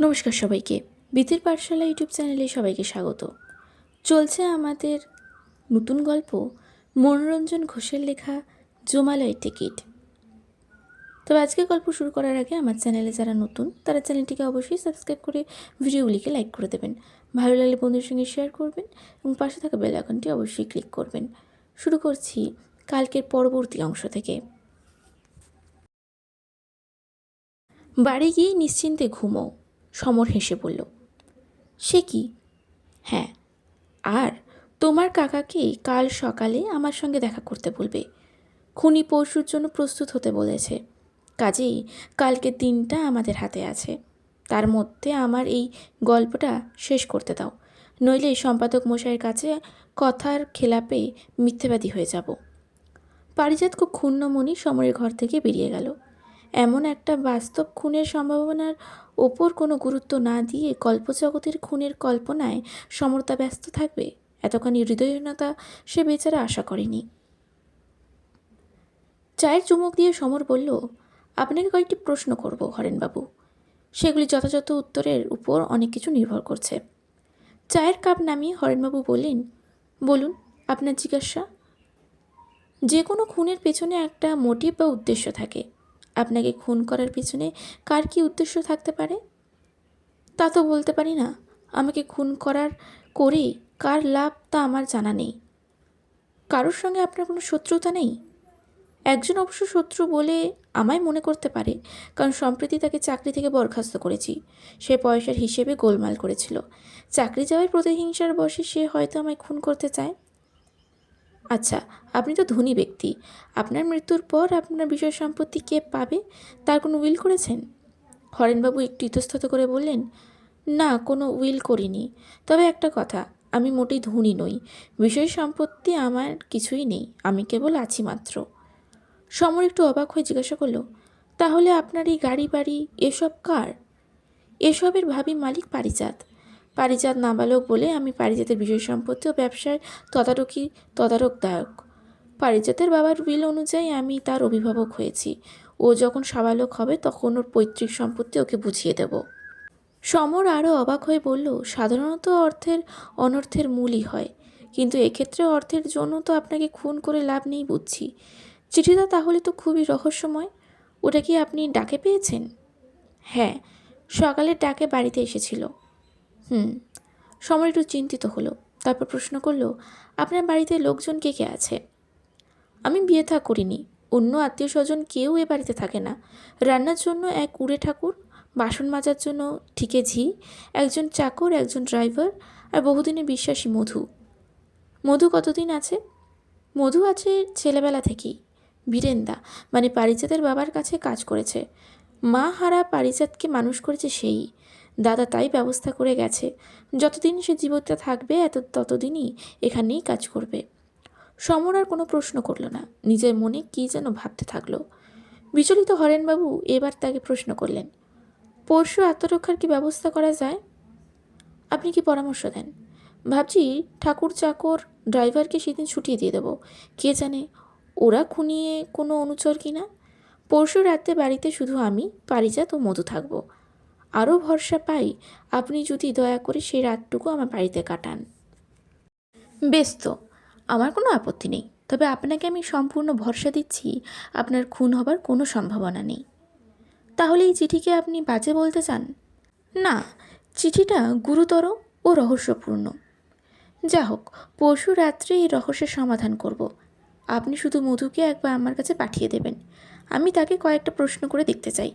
নমস্কার সবাইকে। বিতির পাঠশালা ইউটিউব চ্যানেলে সবাইকে স্বাগত। চলছে আমাদের নতুন গল্প, মনোরঞ্জন ঘোষের লেখা জমালয় টিকিট। তবে আজকে গল্প শুরু করার আগে আমার চ্যানেলে যারা নতুন, তারা চ্যানেলটিকে অবশ্যই সাবস্ক্রাইব করে ভিডিওগুলিকে লাইক করে দেবেন। ভালো লাগলে বন্ধুর সঙ্গে শেয়ার করবেন এবং পাশে থাকা বেল আইকনটি অবশ্যই ক্লিক করবেন। শুরু করছি কালকের পরবর্তী অংশ থেকে। বাড়ি গিয়ে নিশ্চিন্তে ঘুমো। সমর হেসে বলল, সে কি? হ্যাঁ আর তোমার কাকাকে কাল সকালে আমার সঙ্গে দেখা করতে বলবে। খুনি পরশুর জন্য প্রস্তুত হতে বলেছে। কাজেই কালকের দিনটা আমাদের হাতে আছে। তার মধ্যে আমার এই গল্পটা শেষ করতে দাও। নইলে সম্পাদক মশাইয়ের কাছে কথার খেলাপে মিথ্যেবাদী হয়ে যাব। পারিজাত খুব ক্ষুণ্ণ মনি সমরের ঘর থেকে বেরিয়ে গেল। এমন একটা বাস্তব খুনের সম্ভাবনার ওপর কোনো গুরুত্ব না দিয়ে কল্পজগতের খুনের কল্পনায় সমরতা ব্যস্ত থাকবে। এতখানি হৃদয়হীনতা সে বেচারা আশা করেনি। চায়ের চুমুক দিয়ে সমর বলল, আপনাকে কয়েকটি প্রশ্ন করব হরেনবাবু। সেগুলি যথাযথ উত্তরের উপর অনেক কিছু নির্ভর করছে। চায়ের কাপ নামিয়ে হরেনবাবু বললেন, বলুন, আপনার জিজ্ঞাসা। যে কোনো খুনের পেছনে একটা মোটিভ বা উদ্দেশ্য থাকে। আপনাকে খুন করার পিছনে কার কি উদ্দেশ্য থাকতে পারে? তা তো বলতে পারি না। আমাকে খুন করার করে কার লাভ তা আমার জানা নেই। কারোর সঙ্গে আপনার কোনো শত্রুতা নেই? একজন অবশ্য শত্রু বলে আমায় মনে করতে পারে, কারণ সম্প্রতি তাকে চাকরি থেকে বরখাস্ত করেছি। সে পয়সার হিসেবে গোলমাল করেছিল। চাকরি যাওয়ার প্রতিহিংসার বসে সে হয়তো আমায় খুন করতে চায়। আচ্ছা আপনি তো ধনী ব্যক্তি। আপনার মৃত্যুর পর আপনার বিষয় সম্পত্তি কে পাবে? তার কোনো উইল করেছেন? হরেনবাবু একটু ইতস্তত করে বললেন, না, কোনো উইল করিনি। তবে একটা কথা, আমি মোটেই ধনী নই। বিষয় সম্পত্তি আমার কিছুই নেই, আমি কেবল আছি মাত্র। সমর একটু অবাক হয়ে জিজ্ঞাসা করল, তাহলে আপনার এই গাড়ি বাড়ি এসব কার? এসবের ভাবি মালিক পারিজাত। পারিজাত নাবালক বলে আমি পারিজাতের বিষয় সম্পত্তি ও ব্যবসার তদারকি তদারকদায়ক। পারিজাতের বাবার উইল অনুযায়ী আমি তার অভিভাবক হয়েছি। ও যখন সাবালক হবে তখন ওর পৈতৃক সম্পত্তি ওকে বুঝিয়ে দেব। সমর আরও অবাক হয়ে বলল, সাধারণত অর্থের অনর্থের মূলই হয়। কিন্তু এক্ষেত্রে অর্থের জন্য তো আপনাকে খুন করে লাভ নেই বুঝছি। চিঠিটা তাহলে তো খুবই রহস্যময়। ওটা কি আপনি ডাকে পেয়েছেন? হ্যাঁ সকালের ডাকে বাড়িতে এসেছিল। হুম। সমর একটু চিন্তিত হলো, তারপর প্রশ্ন করল, আপনার বাড়িতে লোকজন কে কে আছে? আমি বিয়ে থা করিনি, অন্য আত্মীয় স্বজন কেউ এ বাড়িতে থাকে না। রান্নার জন্য এক উড়ে ঠাকুর, বাসন মাজার জন্য ঠিকে ঝি, একজন চাকর, একজন ড্রাইভার, আর বহুদিনের বিশ্বাসী মধু। মধু কতদিন আছে? মধু আছে ছেলেবেলা থেকেই। বীরেন্দা মানে পারিজাতের বাবার কাছে কাজ করেছে। মা হারা পারিজাতকে মানুষ করেছে সেই। দাদা তাই ব্যবস্থা করে গেছে। যতদিন সে জীবিত থাকবে, এত ততদিনই এখানেই কাজ করবে। সমর আর কোনো প্রশ্ন করল না। নিজের মনে কী যেন ভাবতে থাকল। বিচলিত হরেনবাবু এবার তাকে প্রশ্ন করলেন, পরশু আত্মরক্ষার কি ব্যবস্থা করা যায়? আপনি কি পরামর্শ দেন? ভাবছি ঠাকুর চাকর, ড্রাইভারকে সেদিন ছুটিয়ে দিয়ে দেবো। কে জানে, ওরা খুনিয়ে কোনো অনুচর কিনা পরশু রাতে বাড়িতে শুধু আমি, পারিজাত ও মধু থাকব। আরও ভরসা পাই, আপনি যদি দয়া করে সেই রাতটুকু আমার বাড়িতে কাটান। বেশ তো, আমার কোনো আপত্তি নেই। তবে আপনাকে আমি সম্পূর্ণ ভরসা দিচ্ছি, আপনার খুন হবার কোনো সম্ভাবনা নেই। তাহলে এই চিঠিকে আপনি বাজে বলতে চান? না, চিঠিটা গুরুতর ও রহস্যপূর্ণ। যা হোক, পরশু রাত্রে এই রহস্যের সমাধান করব। আপনি শুধু মধুকে একবার আমার কাছে পাঠিয়ে দেবেন। আমি তাকে কয়েকটা প্রশ্ন করে দেখতে চাই।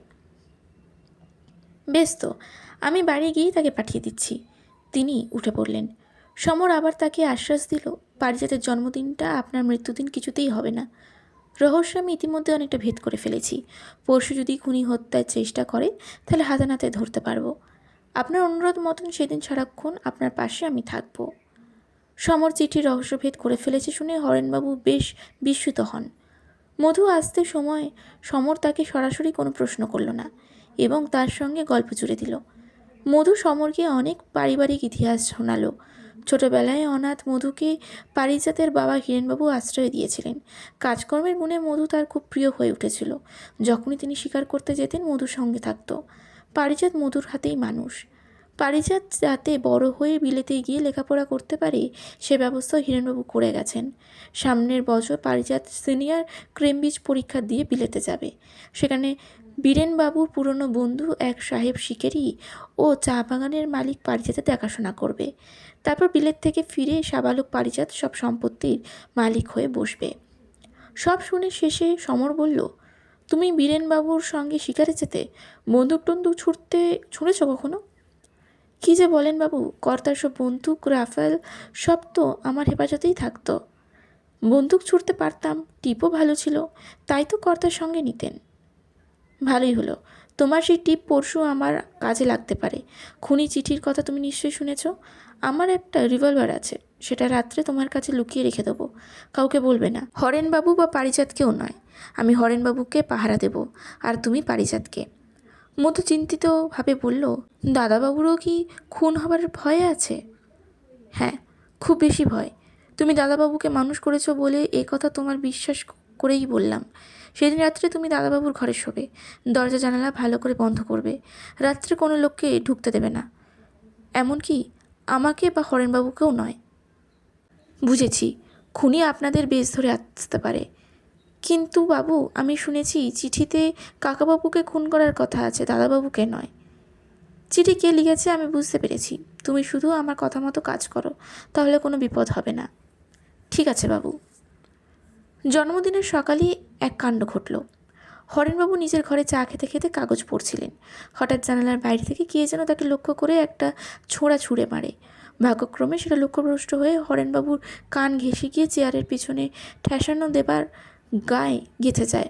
বেশ তো, আমি বাড়ি গিয়েই তাকে পাঠিয়ে দিচ্ছি। তিনি উঠে পড়লেন। সমর আবার তাকে আশ্বাস দিল, পারিজাতের জন্মদিনটা আপনার মৃত্যুদিন কিছুতেই হবে না। রহস্য আমি ইতিমধ্যে অনেকটা ভেদ করে ফেলেছি। পরশু যদি খুনি হত্যার চেষ্টা করে, তাহলে হাতে নাতে ধরতে পারব। আপনার অনুরোধ মতন সেদিন সারাক্ষণ আপনার পাশে আমি থাকব। সমর চিঠি রহস্যভেদ করে ফেলেছে শুনে হরেনবাবু বেশ বিস্মিত হন। মধু আসতে সময় সমর তাকে সরাসরি কোনো প্রশ্ন করল না। এবং তার সঙ্গে গল্প জুড়ে দিল। মধু সমরকে অনেক পারিবারিক ইতিহাস শোনালো। ছোটবেলায় অনাথ মধুকে পারিজাতের বাবা হিরেনবাবু আশ্রয় দিয়েছিলেন। কাজকর্মের গুণে মধু তার খুব প্রিয় হয়ে উঠেছিল। যখনই তিনি শিকার করতে যেতেন, মধুর সঙ্গে থাকত। পারিজাত মধুর হাতেই মানুষ। পারিজাত যাতে বড় হয়ে বিলেতে গিয়ে লেখাপড়া করতে পারে, সে ব্যবস্থাও হিরেনবাবু করে গেছেন। সামনের বছর পারিজাত সিনিয়র ক্রেমবিজ পরীক্ষা দিয়ে বিলেতে যাবে। সেখানে বীরেনবাবুর পুরনো বন্ধু এক সাহেব শিকেরি ও চা বাগানের মালিক পারিজাতের দেখাশোনা করবে। তারপর বিলেত থেকে ফিরে সাবালক পারিজাত সব সম্পত্তির মালিক হয়ে বসবে। সব শুনে শেষে সমর বলল, তুমি বীরেনবাবুর সঙ্গে শিকারে যেতে বন্দুক টন্দুক ছুটতে ছুঁড়েছ কখনো? কী যে বলেন বাবু, কর্তার সব বন্দুক, রাফেল, সব তো আমার হেফাজতেই থাকতো। বন্দুক ছুটতে পারতাম, টিপও ভালো ছিল, তাই তো কর্তার সঙ্গে নিতেন। ভালোই হলো। তোমার সেই টিপ পরশু আমার কাজে লাগতে পারে। খুনি চিঠির কথা তুমি নিশ্চয়ই শুনেছ? আমার একটা রিভলভার আছে, সেটা রাত্রে তোমার কাছে লুকিয়ে রেখে দেবো। কাউকে বলবে না। হরেনবাবু বা পারিজাতকেও নয়। আমি হরেনবাবুকে পাহারা দেব, আর তুমি পারিজাতকে। মধু চিন্তিতভাবে বলল, দাদাবাবুরও কি খুন হবার ভয় আছে? হ্যাঁ খুব বেশি ভয়। তুমি দাদাবাবুকে মানুষ করেছ বলে এ কথা তোমার বিশ্বাস করেই বললাম। সেদিন রাত্রে তুমি দাদাবাবুর ঘরে শোবে। দরজা জানালা ভালো করে বন্ধ করবে। রাত্রে কোনো লোককে ঢুকতে দেবে না। এমনকি আমাকে বা হরেনবাবুকেও নয়। বুঝেছি, খুনি আপনাদের বেশ ধরে আসতে পারে। কিন্তু বাবু, আমি শুনেছি চিঠিতে কাকাবাবুকে খুন করার কথা আছে, দাদাবাবুকে নয়। চিঠি কে লিখেছে আমি বুঝতে পেরেছি। তুমি শুধু আমার কথা মতো কাজ করো, তাহলে কোনো বিপদ হবে না। ঠিক আছে বাবু। জন্মদিনের সকালে এক কাণ্ড ঘটল। হরেনবাবু নিজের ঘরে চা খেতে খেতে কাগজ পড়ছিলেন। হঠাৎ জানালার বাইরে থেকে কে যেন তাকে লক্ষ্য করে একটা ছোঁড়া ছুঁড়ে মারে। ভাগ্যক্রমে সেটা লক্ষ্যভ্রষ্ট হয়ে হরেনবাবুর কান ঘেঁষে গিয়ে চেয়ারের পিছনে ঠেসানো দেবার গায়ে গেঁথে যায়।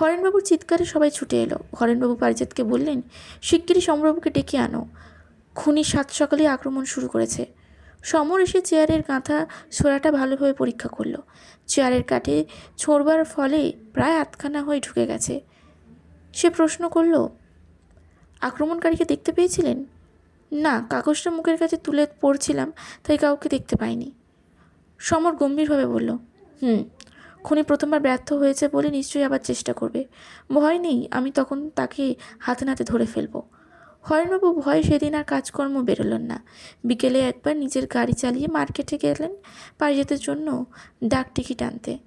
হরেনবাবুর চিৎকারে সবাই ছুটে এলো। হরেনবাবু পারিজাতকে বললেন, শিগগিরই সমরবাবুকে ডেকে আনো। খুনি সাত সকালে আক্রমণ শুরু করেছে। সমর এসে চেয়ারের কাঁথা ছোড়াটা ভালোভাবে পরীক্ষা করল। চেয়ারের কাঠে ছোড়বার ফলে প্রায় আতখানা হয়ে ঢুকে গেছে। সে প্রশ্ন করল, আক্রমণকারীকে দেখতে পেয়েছিলেন? না, কাগজটা মুখের কাছে তুলে পড়ছিলাম, তাই কাউকে দেখতে পাইনি। সমর গম্ভীরভাবে বলল, হুম, খুনি প্রথমবার ব্যর্থ হয়েছে বলে নিশ্চয়ই আবার চেষ্টা করবে। ভয় নেই, আমি তখন তাকে হাতে নাতে ধরে ফেলব। হরেনবাবু ভয় সেদিন আর কাজকর্ম বেরোলেন না। বিকেলে একবার নিজের গাড়ি চালিয়ে মার্কেটে গেলেন পারিজাতের জন্য ডাক টিকিট আনতে।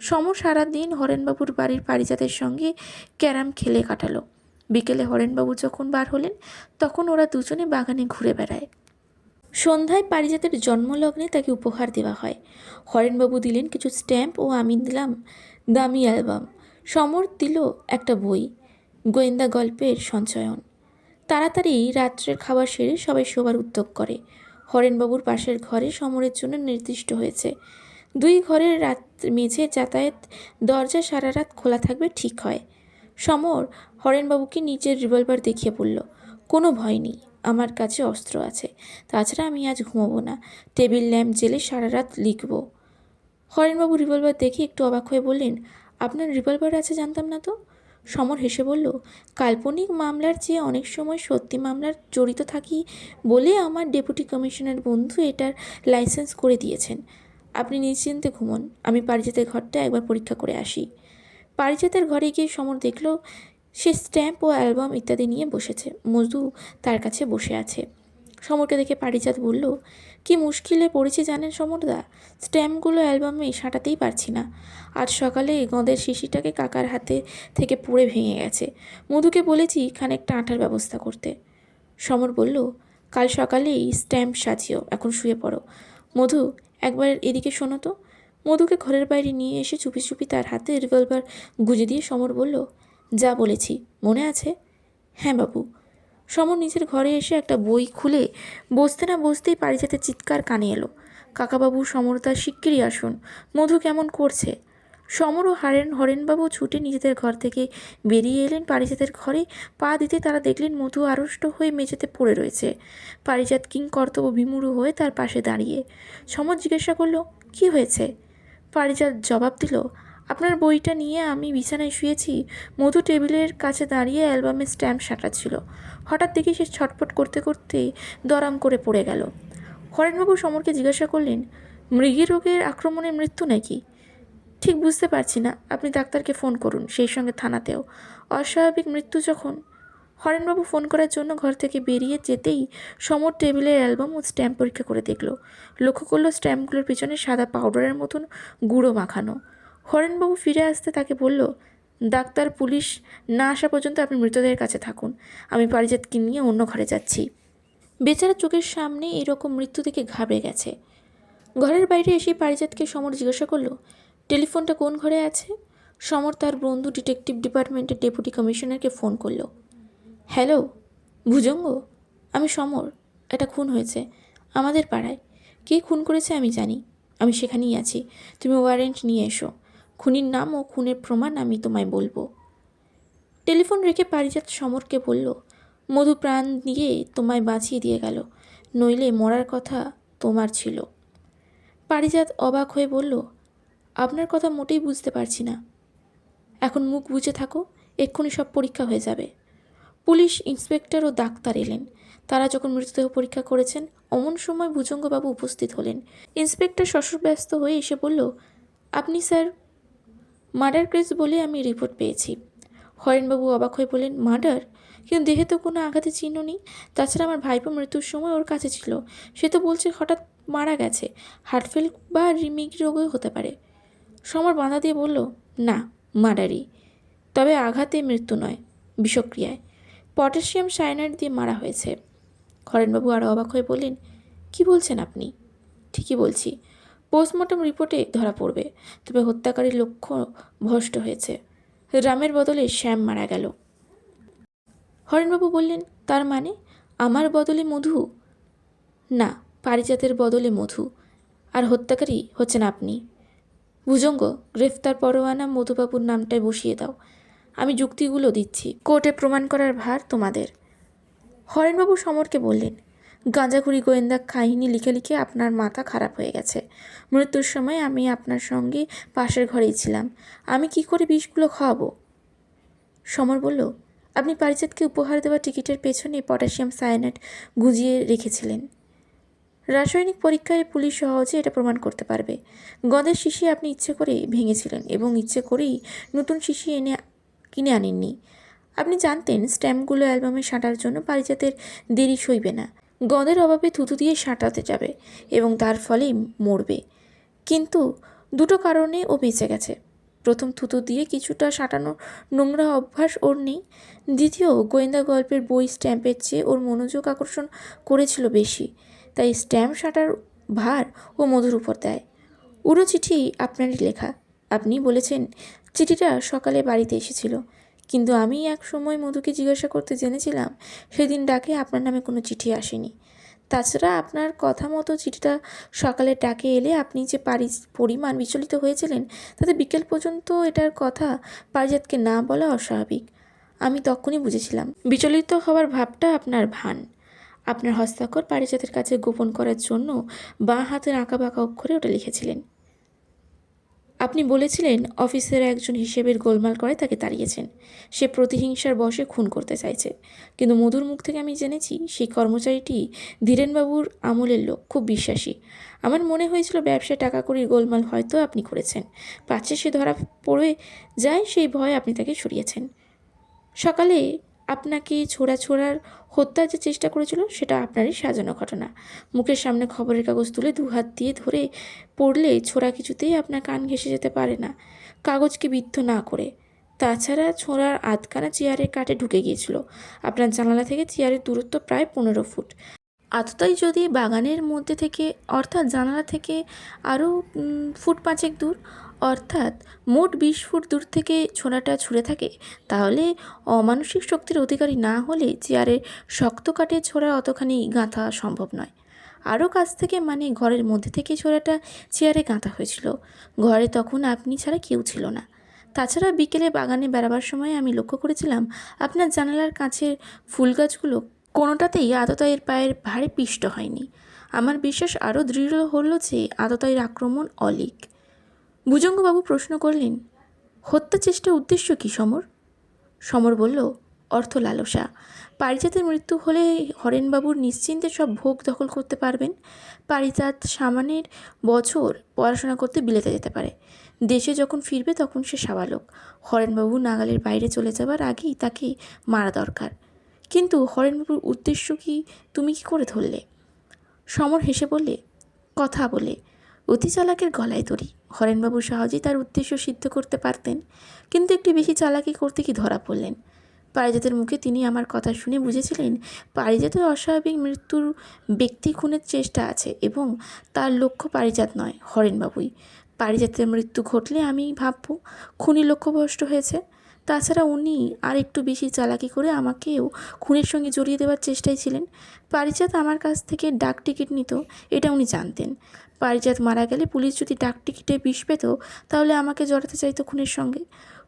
সমর সারাদিন হরেনবাবুর বাড়ির পারিজাতের সঙ্গে ক্যারাম খেলে কাটালো। বিকেলে হরেনবাবু যখন বার হলেন, তখন ওরা দুজনে বাগানে ঘুরে বেড়ায়। সন্ধ্যায় পারিজাতের জন্মলগ্নে তাকে উপহার দেওয়া হয়। হরেনবাবু দিলেন কিছু স্ট্যাম্প ও আমি দিলাম দামি অ্যালবাম। সমর দিল একটা বই। গোয়েন্দা গল্পের সঞ্চয়ন। তাড়াতাড়ি রাত্রের খাবার সেরে সবাই শোবার উদ্যোগ করে। হরেনবাবুর পাশের ঘরে সমরের জন্য নির্দিষ্ট হয়েছে। দুই ঘরের রাত মেঝে যাতায়াত দরজা সারা রাত খোলা থাকবে ঠিক হয়। সমর হরেনবাবুকে নিজের রিভলভার দেখিয়ে বলল, কোনো ভয় নেই, আমার কাছে অস্ত্র আছে। তাছাড়া আমি আজ ঘুমাবো না। টেবিল ল্যাম্প জেলে সারা রাত লিখব। হরেনবাবু রিভলভার দেখে একটু অবাক হয়ে বললেন, আপনার রিভলভার আছে জানতাম না তো? সমর হেসে বলল, কাল্পনিক মামলার চেয়ে অনেক সময় সত্যি মামলার জড়িত থাকি বলে আমার ডেপুটি কমিশনার বন্ধু এটার লাইসেন্স করে দিয়েছেন। আপনি নিশ্চিন্তে ঘুমন, আমি পারিজাতের ঘরটা একবার পরীক্ষা করে আসি। পারিজাতের ঘরে গিয়ে সমর দেখল, সে স্ট্যাম্প ও অ্যালবাম ইত্যাদি নিয়ে বসেছে। মজু তার কাছে বসে আছে। সমরকে দেখে পারিজাত বলল, কি মুশকিলে পড়েছি জানেন সমরদা? স্ট্যাম্পগুলো অ্যালবামে সাঁটাতেই পারছি না। আজ সকালে গঁদের শিশিটাকে কাকার হাতে থেকে পড়ে ভেঙে গেছে। মধুকে বলেছি খানিকটা আঠার ব্যবস্থা করতে। সমর বলল, কাল সকালেই স্ট্যাম্প সাজিও, এখন শুয়ে পড়ো। মধু, একবার এদিকে শোনো তো। মধুকে ঘরের বাইরে নিয়ে এসে চুপি চুপি তার হাতে রিভলভার গুজে দিয়ে সমর বলল, যা বলেছি, মনে আছে? হ্যাঁ বাবু। সমর নিজের ঘরে এসে একটা বই খুলে বসতে না বসতেই পারিজাতের চিৎকার কানে এলো। কাকাবাবু সমরতা শিগগিরই আসুন। মধু কেমন করছে? সমর ও হারেন, হরেনবাবু ছুটে নিজেদের ঘর থেকে বেরিয়ে এলেন। পারিজাতের ঘরে পা দিতে তারা দেখলেন মধু আড়ষ্ট হয়ে মেঝেতে পড়ে রয়েছে। পারিজাত কিং কর্তব্য বিমূঢ় হয়ে তার পাশে দাঁড়িয়ে সমর জিজ্ঞাসা করল, কি হয়েছে? পারিজাত জবাব দিল আপনার বইটা নিয়ে আমি বিছানায় শুয়েছি। মধু টেবিলের কাছে দাঁড়িয়ে অ্যালবামের স্ট্যাম্প সাঁটাচ্ছিল হঠাৎ দেখি সে ছটপট করতে করতে দরাম করে পড়ে গেল। হরেনবাবু সমরকে জিজ্ঞাসা করলেন, মৃগী রোগের আক্রমণে মৃত্যু নাকি? ঠিক বুঝতে পারছি না। আপনি ডাক্তারকে ফোন করুন, সেই সঙ্গে থানাতেও। অস্বাভাবিক মৃত্যু যখন? হরেনবাবু ফোন করার জন্য ঘর থেকে বেরিয়ে যেতেই সমর টেবিলের অ্যালবাম ও স্ট্যাম্প পরীক্ষা করে দেখল। লক্ষ্য করল স্ট্যাম্পগুলোর পিছনে সাদা পাউডারের মতন গুঁড়ো মাখানো। হরেনবাবু ফিরে আসতে তাকে বলল, ডাক্তার, পুলিশ না আসা পর্যন্ত আপনি মৃতদেহের কাছে থাকুন। আমি পারিজাতকে নিয়ে অন্য ঘরে যাচ্ছি। বেচারা চোখের সামনে এরকম মৃত্যু থেকে ঘাবড়ে গেছে। ঘরের বাইরে এসে পারিজাতকে সমর জিজ্ঞাসা করল, টেলিফোনটা কোন ঘরে আছে? সমর তার বন্ধু ডিটেকটিভ ডিপার্টমেন্টের ডেপুটি কমিশনারকে ফোন করল, হ্যালো, ভুজঙ্গ? আমি সমর, একটা খুন হয়েছে, আমাদের পাড়ায়। কে খুন করেছে আমি জানি, আমি সেখানেই আছি। তুমি ওয়ারেন্ট নিয়ে এসো। খুনির নাম ও খুনের প্রমাণ আমি তোমায় বলব। টেলিফোন রেখে পারিজাত সমরকে বলল, মধু প্রাণ দিয়ে তোমায় বাঁচিয়ে দিয়ে গেল, নইলে মরার কথা তোমার ছিল। পারিজাত অবাক হয়ে বলল, আপনার কথা মোটেই বুঝতে পারছি না। এখন মুখ বুঝে থাকো, এক্ষুনি সব পরীক্ষা হয়ে যাবে। পুলিশ, ইন্সপেক্টর ও ডাক্তার এলেন। তারা যখন মৃতদেহ পরীক্ষা করেছেন, অমন সময় ভুজঙ্গবাবু উপস্থিত হলেন। ইন্সপেক্টর ব্যস্ত হয়ে এসে বলল, আপনি স্যার মার্ডার কেস বলে আমি রিপোর্ট পেয়েছি। হরেনবাবু অবাক হয়ে বললেন, মার্ডার? কিন্তু দেহে তো কোনো আঘাতের চিহ্ন নেই? তাছাড়া আমার ভাইপো মৃত্যুর সময় ওর কাছে ছিল। সে তো বলছে হঠাৎ মারা গেছে। হার্টফেল বা রিমিক রোগও হতে পারে। সমর বাঁধা দিয়ে বলল, না, মার্ডারই। তবে আঘাতে মৃত্যু নয়, বিষক্রিয়ায়। পটাশিয়াম সায়ানাইড দিয়ে মারা হয়েছে। হরেনবাবু আরও অবাক হয়ে বললেন, কি বলছেন আপনি? ঠিকই বলছি। পোস্টমর্টম রিপোর্টে ধরা পড়বে, তবে হত্যাকারীর লক্ষ্য ভ্রষ্ট হয়েছে। রামের বদলে শ্যাম মারা গেল। হরেনবাবু বললেন, তার মানে আমার বদলে মধু? না, পারিজাতের বদলে মধু। আর হত্যাকারী হচ্ছেন আপনি। ভুজঙ্গ, গ্রেফতার পরোয়ানা মধুবাবুর নামটায় বসিয়ে দাও। আমি যুক্তিগুলো দিচ্ছি। কোর্টে প্রমাণ করার ভার তোমাদের। হরেনবাবু সমরকে বললেন গাঁজাখুরি গোয়েন্দা কাহিনী লিখে লিখে আপনার মাথা খারাপ হয়ে গেছে। মৃত্যুর সময় আমি আপনার সঙ্গে পাশের ঘরেই ছিলাম। আমি কি করে বিষগুলো খাওয়াবো? সমর বলল, আপনি পারিজাতকে উপহার দেওয়া টিকিটের পেছনে পটাশিয়াম সায়ানাইড গুজিয়ে রেখেছিলেন। রাসায়নিক পরীক্ষায় পুলিশ সহজে এটা প্রমাণ করতে পারবে। গদের শিশি আপনি ইচ্ছে করে ভেঙেছিলেন এবং ইচ্ছে করেই নতুন শিশি এনে কিনে আনেননি। আপনি জানতেন স্ট্যাম্পগুলো অ্যালবামে সাঁটার জন্য পারিজাতের দেরি সইবে না। গদের অভাবে থুতু দিয়ে সাঁটাতে যাবে এবং তার ফলেই মরবে। কিন্তু দুটো কারণে ও বেঁচে গেছে। প্রথম থুতু দিয়ে কিছুটা সাঁটানো নোংরা অভ্যাস ওর নেই। দ্বিতীয়, গোয়েন্দা গল্পের বই স্ট্যাম্পের চেয়ে ওর মনোযোগ আকর্ষণ করেছিল বেশি। তাই স্ট্যাম্প সাঁটার ভার ও মধুর উপর দেয়। উড়ো চিঠি আপনারই লেখা। আপনি বলেছেন, চিঠিটা সকালে বাড়িতে এসেছিল। কিন্তু আমি এক সময় মধুকে জিজ্ঞাসা করতে জেনেছিলাম, সেদিন ডাকে আপনার নামে কোনো চিঠি আসেনি। তাছাড়া আপনার কথা মতো চিঠিটা সকালে ডাকে এলে আপনি যে পারি পরিমাণ বিচলিত হয়েছিলেন, তাতে বিকেল পর্যন্ত এটার কথা পারিজাতকে না বলা অস্বাভাবিক। আমি তখনই বুঝেছিলাম, বিচলিত হওয়ার ভাবটা আপনার ভান। আপনার হস্তাক্ষর পারিজাতের কাছে গোপন করার জন্য বাঁ হাতের আঁকা বাঁকা অক্ষরে ওটা লিখেছিলেন। আপনি বলেছিলেন অফিসের একজন হিসেবের গোলমাল করে তাকে তাড়িয়েছেন। সে প্রতিহিংসার বশে খুন করতে চাইছে। কিন্তু মধুর মুখ থেকে আমি জেনেছি সেই কর্মচারীটি ধীরেনবাবুর আমলের লোক, খুব বিশ্বাসী। আমার মনে হয়েছিল ব্যবসায় টাকা করির গোলমাল হয়তো আপনি করেছেন। পাচ্ছে সে ধরা পড়ে যায় সেই ভয়ে আপনি তাকে সরিয়েছেন। সকালে আপনাকে ছোড়া ছোড়ার হত্যার যে চেষ্টা করেছিল, সেটা আপনারই সাজানো ঘটনা। মুখের সামনে খবরের কাগজ তুলে দু হাত দিয়ে ধরে পড়লে ছোড়া কিছুতেই আপনার কান ঘেঁষে যেতে পারে না। কাগজকে বিদ্ধ না করে। তাছাড়া ছোঁড়ার আধখানা চেয়ারের কাটে ঢুকে গিয়েছিল। আপনার জানালা থেকে চেয়ারের দূরত্ব প্রায় পনেরো ফুট। আততাই যদি বাগানের মধ্যে থেকে, অর্থাৎ জানালা থেকে আরও ফুট পাঁচেক দূর অর্থাৎ মোট বিশ ফুট দূর থেকে ছোড়াটা ছুঁড়ে থাকে, তাহলে অমানসিক শক্তির অধিকারী না হলে চেয়ারে শক্ত কাঠে ছোড়া অতখানি গাঁথা সম্ভব নয়। আরও কাছ থেকে মানে ঘরের মধ্যে থেকে ছোড়াটা চেয়ারে গাঁথা হয়েছিল। ঘরে তখন আপনি ছাড়া কেউ ছিল না। তাছাড়া বিকেলে বাগানে বেড়াবার সময় আমি লক্ষ্য করেছিলাম, আপনার জানালার কাছের ফুল গাছগুলো কোনোটাতেই আততায়ীর পায়ের ভারে পিষ্ট হয়নি। আমার বিশ্বাস আরও দৃঢ় হলো যে আততায়ীর আক্রমণ অলিক। ভুজঙ্গবাবু প্রশ্ন করলেন, হত্যা চেষ্টার উদ্দেশ্য কী, সমর? সমর বলল, অর্থ লালসা। পারিজাতের মৃত্যু হলে হরেনবাবুর নিশ্চিন্তে সব ভোগ দখল করতে পারবেন। পারিজাত সামানের বছর পড়াশোনা করতে বিলেতে যেতে পারে। দেশে যখন ফিরবে তখন সে সাবালক। হরেনবাবু নাগালের বাইরে চলে যাবার আগেই তাকে মারা দরকার। কিন্তু হরেনবাবুর উদ্দেশ্য কি তুমি কি করে ধরলে? সমর হেসে বললে, কথা বলে। অতি চালাকের গলায় দড়ি হরেনবাবু সহজেই তার উদ্দেশ্য সিদ্ধ করতে পারতেন, কিন্তু একটু বেশি চালাকি করতে কি ধরা পড়লেন? পারিজাতের মুখে তিনি আমার কথা শুনে বুঝেছিলেন, পারিজাতের অস্বাভাবিক মৃত্যুর ব্যক্তি খুনের চেষ্টা আছে এবং তার লক্ষ্য পারিজাত নয়, হরেনবাবুই। পারিজাতের মৃত্যু ঘটলে আমি ভাববো, খুনি লক্ষ্যভ্রষ্ট হয়েছে। তাছাড়া উনি আর একটু বেশি চালাকি করে আমাকেও খুনের সঙ্গে জড়িয়ে দেওয়ার চেষ্টায় ছিলেন। পারিজাত আমার কাছ থেকে ডাক টিকিট নিত, এটা উনি জানতেন। পারিজাত মারা গেলে পুলিশ যদি ডাক টিকিটে বিষ পেত, তাহলে আমাকে জড়াতে চাইতো খুনের সঙ্গে।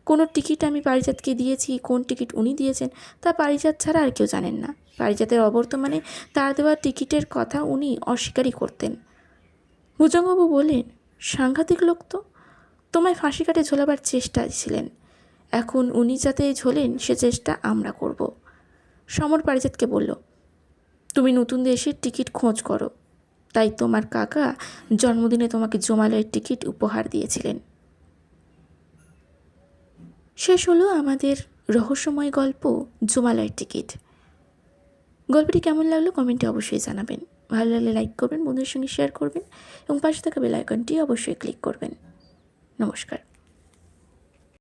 কোনো টিকিট আমি পারিজাতকে দিয়েছি, কোন টিকিট উনি দিয়েছেন, তা পারিজাত ছাড়া আর কেউ জানেন না। পারিজাতের অবর্তমানে তার দেওয়া টিকিটের কথা উনি অস্বীকারই করতেন। ভুজঙ্গবাবু বললেন, সাংঘাতিক লোক তো। তোমায় ফাঁসি কাটে ঝোলাবার চেষ্টা ছিলেন। এখন উনি যাতে ঝোলেন, সে চেষ্টা আমরা করব। সমর পারিজাতকে বলল, তুমি নতুন দেশের টিকিট খোঁজ করো। তাই তোমার কাকা জন্মদিনে তোমাকে জমালয়ের টিকিট উপহার দিয়েছিলেন। শেষ হলো আমাদের রহস্যময় গল্প, জমালয়ের টিকিট। গল্পটি কেমন লাগল কমেন্টে অবশ্যই জানাবেন। ভালো লাগলে লাইক করবেন, বন্ধুদের সঙ্গে শেয়ার করবেন এবং পাশে থাকা বেল আইকনটি অবশ্যই ক্লিক করবেন। নমস্কার।